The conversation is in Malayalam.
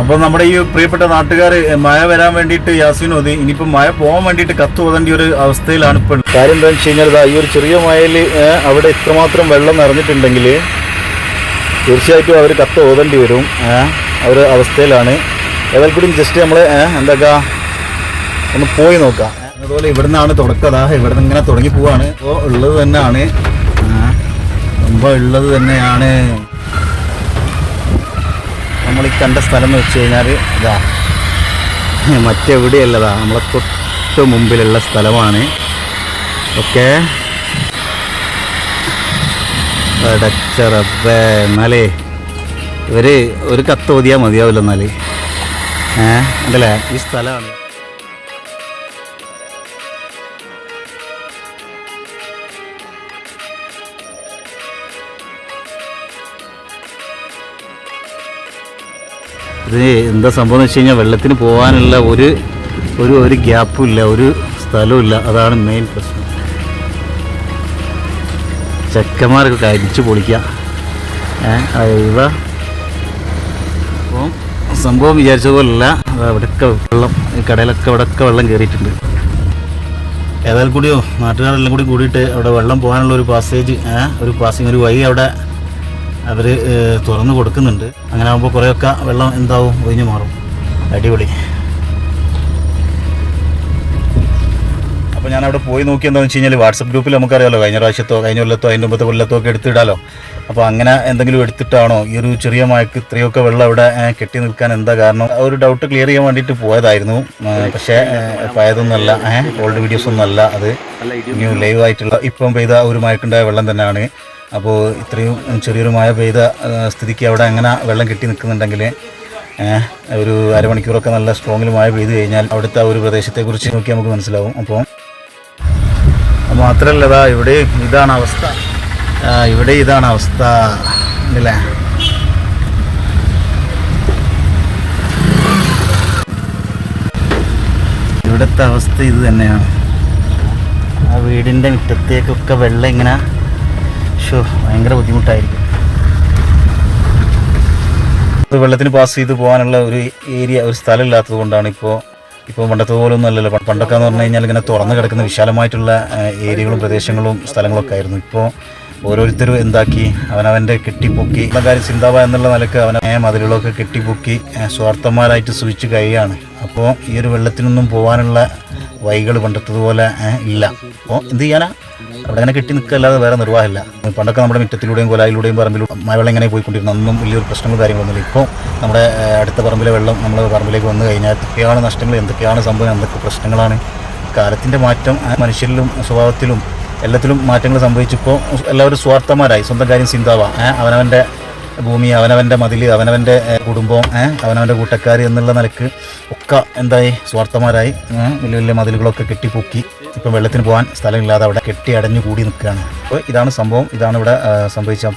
അപ്പോൾ നമ്മുടെ ഈ പ്രിയപ്പെട്ട നാട്ടുകാർ മഴ വരാൻ വേണ്ടിയിട്ട് യാസിൻ ഓതി ഇനിയിപ്പോൾ മഴ പോകാൻ വേണ്ടിയിട്ട് കത്ത് ഓതേണ്ട ഒരു അവസ്ഥയിലാണ് ഇപ്പോൾ കാര്യം എന്താണെന്ന് വെച്ച് കഴിഞ്ഞാൽ ഈ ഒരു ചെറിയ മഴയിൽ അവിടെ ഇത്രമാത്രം വെള്ളം നിറഞ്ഞിട്ടുണ്ടെങ്കിൽ തീർച്ചയായിട്ടും അവർ കത്ത് ഓതേണ്ടി വരും ആ ഒരു അവസ്ഥയിലാണ്. ഏതായാലും കൂടി ജസ്റ്റ് നമ്മൾ എന്താ ഒന്ന് പോയി നോക്കാം. അതുപോലെ ഇവിടെ നിന്നാണ് തുടക്കം. ഇവിടെ നിന്ന് ഇങ്ങനെ തുടങ്ങി പോവാണ്. അപ്പോൾ ഉള്ളത് തന്നെയാണ്. മുമ്പ് ഉള്ളത് തന്നെയാണ്. നമ്മൾ ഈ കണ്ട സ്ഥലം എന്ന് വെച്ച് കഴിഞ്ഞാൽ ഇതാ മറ്റെവിടെയല്ലതാ നമ്മളെ തൊട്ട് മുമ്പിലുള്ള സ്ഥലമാണ്. ഓക്കെ. എന്നാലേ ഇവർ ഒരു കത്ത് ഓതിയാൽ മതിയാവില്ല എന്നാൽ ഏ ഉണ്ടല്ലേ ഈ സ്ഥലമാണ്. ഇത് എന്താ സംഭവം എന്ന് വെച്ച് കഴിഞ്ഞാൽ വെള്ളത്തിന് പോകാനുള്ള ഒരു ഒരു ഒരു ഗ്യാപ്പും ഇല്ല ഒരു സ്ഥലവും ഇല്ല. അതാണ് മെയിൻ പ്രശ്നം. ചെക്കന്മാരൊക്കെ അരിച്ചു പൊളിക്കുക ഇവ. അപ്പം സംഭവം വിചാരിച്ച പോലല്ല. അവിടെയൊക്കെ വെള്ളം ഈ കടയിലൊക്കെ അവിടെയൊക്കെ വെള്ളം കയറിയിട്ടുണ്ട് ഏതായാലും കൂടിയോ നാട്ടുകാരെല്ലാം കൂടി കൂടിയിട്ട് അവിടെ വെള്ളം പോകാനുള്ള ഒരു പാസേജ് ഒരു പാസിങ് ഒരു വഴി അവിടെ അവർ തുറന്നു കൊടുക്കുന്നുണ്ട്. അങ്ങനെ ആകുമ്പോൾ കുറേയൊക്കെ വെള്ളം എന്താവും? ഒഴിഞ്ഞു മാറും. അടിപൊളി. അപ്പോൾ ഞാൻ അവിടെ പോയി നോക്കി എന്താണെന്ന് വെച്ച് കഴിഞ്ഞാൽ വാട്സപ്പ് ഗ്രൂപ്പിൽ നമുക്കറിയാലോ കഴിഞ്ഞ പ്രാവശ്യത്തോ കഴിഞ്ഞ കൊല്ലത്തോ അതിന്റെ മുമ്പത്തെ കൊല്ലത്തോ ഒക്കെ എടുത്തിടാലോ. അപ്പോൾ അങ്ങനെ എന്തെങ്കിലും എടുത്തിട്ടാണോ? ഈ ഒരു ചെറിയ മഴക്ക് ഇത്രയൊക്കെ വെള്ളം അവിടെ കെട്ടി നിൽക്കാൻ എന്താ കാരണം? ആ ഒരു ഡൗട്ട് ക്ലിയർ ചെയ്യാൻ വേണ്ടിയിട്ട് പോയതായിരുന്നു. പക്ഷേ ഏ, ഏഹ് ഓൾഡ് വീഡിയോസ് ഒന്നുമല്ല അത്. ന്യൂ ലൈവ് ആയിട്ടുള്ള ഇപ്പം പെയ്ത ഒരു മഴക്കുണ്ടായ വെള്ളം തന്നെയാണ്. അപ്പോൾ ഇത്രയും ചെറിയൊരു മഴ പെയ്ത സ്ഥിതിക്ക് അവിടെ അങ്ങനെ വെള്ളം കെട്ടി നിൽക്കുന്നുണ്ടെങ്കിൽ ഒരു അരമണിക്കൂറൊക്കെ നല്ല സ്ട്രോങ്ങിൽ മഴ പെയ്തു കഴിഞ്ഞാൽ അവിടുത്തെ ആ ഒരു പ്രദേശത്തെക്കുറിച്ച് നോക്കി നമുക്ക് മനസ്സിലാവും. അപ്പോൾ മാത്രമല്ല ഇതാ ഇവിടെ ഇതാണ് അവസ്ഥ. ഇവിടെ ഇതാണ് അവസ്ഥ. അല്ലേ? ഇവിടുത്തെ അവസ്ഥ ഇത് തന്നെയാണ്. ആ വീടിന്റെ മുറ്റത്തേക്കൊക്കെ വെള്ളം ഇങ്ങനെ ഷോ ഭയങ്കര ബുദ്ധിമുട്ടായിരിക്കും. വെള്ളത്തിന് പാസ് ചെയ്ത് പോകാനുള്ള ഒരു ഏരിയ ഒരു സ്ഥലം ഇല്ലാത്തത് കൊണ്ടാണ് ഇപ്പോൾ ഇപ്പോൾ പണ്ടത്തെ പോലെ ഒന്നും അല്ലല്ലോ. പണ്ടൊക്കെ എന്ന് പറഞ്ഞു കഴിഞ്ഞാൽ ഇങ്ങനെ തുറന്നു കിടക്കുന്ന വിശാലമായിട്ടുള്ള ഏരിയകളും പ്രദേശങ്ങളും സ്ഥലങ്ങളൊക്കെ ആയിരുന്നു. ഇപ്പോൾ ഓരോരുത്തരും എന്താക്കി? അവനവന്റെ കെട്ടിപ്പൊക്കി. ഉള്ള കാര്യം ചിന്താവ എന്നുള്ള നിലയ്ക്ക് അവനെ മതിലുകളൊക്കെ കെട്ടിപ്പൊക്കി സ്വാർത്ഥന്മാരായിട്ട് സൂക്ഷിച്ച് കഴിയുകയാണ് അപ്പോൾ ഈ ഒരു വെള്ളത്തിനൊന്നും പോകാനുള്ള വഴികൾ പണ്ടത്തതുപോലെ ഇല്ല. അപ്പോൾ എന്ത് ചെയ്യാനാ? അവിടെ അങ്ങനെ കെട്ടി നിൽക്കല്ലാതെ വേറെ നിർവാഹമില്ല. പണ്ടൊക്കെ നമ്മുടെ മുറ്റത്തിലൂടെയും കൊലായിലൂടെയും പറമ്പിലൂടെ മഴവെള്ളം ഇങ്ങനെ പോയിക്കൊണ്ടിരുന്നു. ഒന്നും വലിയൊരു പ്രശ്നങ്ങൾ കാര്യങ്ങളൊന്നുമില്ല ഇപ്പോൾ നമ്മുടെ അടുത്ത പറമ്പിലെ വെള്ളം നമ്മൾ പറമ്പിലേക്ക് വന്നു കഴിഞ്ഞാൽ എന്തൊക്കെയാണ് നഷ്ടങ്ങൾ എന്തൊക്കെയാണ് സംഭവം എന്തൊക്കെ പ്രശ്നങ്ങളാണ്? കാലത്തിന്റെ മാറ്റം മനുഷ്യരിലും സ്വഭാവത്തിലും എല്ലാത്തിലും മാറ്റങ്ങൾ സംഭവിച്ചപ്പോൾ എല്ലാവരും സ്വാർത്ഥമാരായി സ്വന്തം കാര്യം ചിന്താവാ. അവനവന്റെ ഭൂമി അവനവന്റെ മതിൽ അവനവന്റെ കുടുംബം അവനവന്റെ കൂട്ടക്കാർ എന്നുള്ള നിലയ്ക്ക് ഒക്കെ എന്തായി? സ്വാർത്ഥമാരായി വലിയ വലിയ മതിലുകളൊക്കെ കെട്ടിപ്പൊക്കി ഇപ്പം വെള്ളത്തിന് പോകാൻ സ്ഥലമില്ലാതെ അവിടെ കെട്ടി അടഞ്ഞു കൂടി നിൽക്കുകയാണ്. അപ്പോൾ ഇതാണ് സംഭവം. ഇതാണ് ഇവിടെ അപ്പോൾ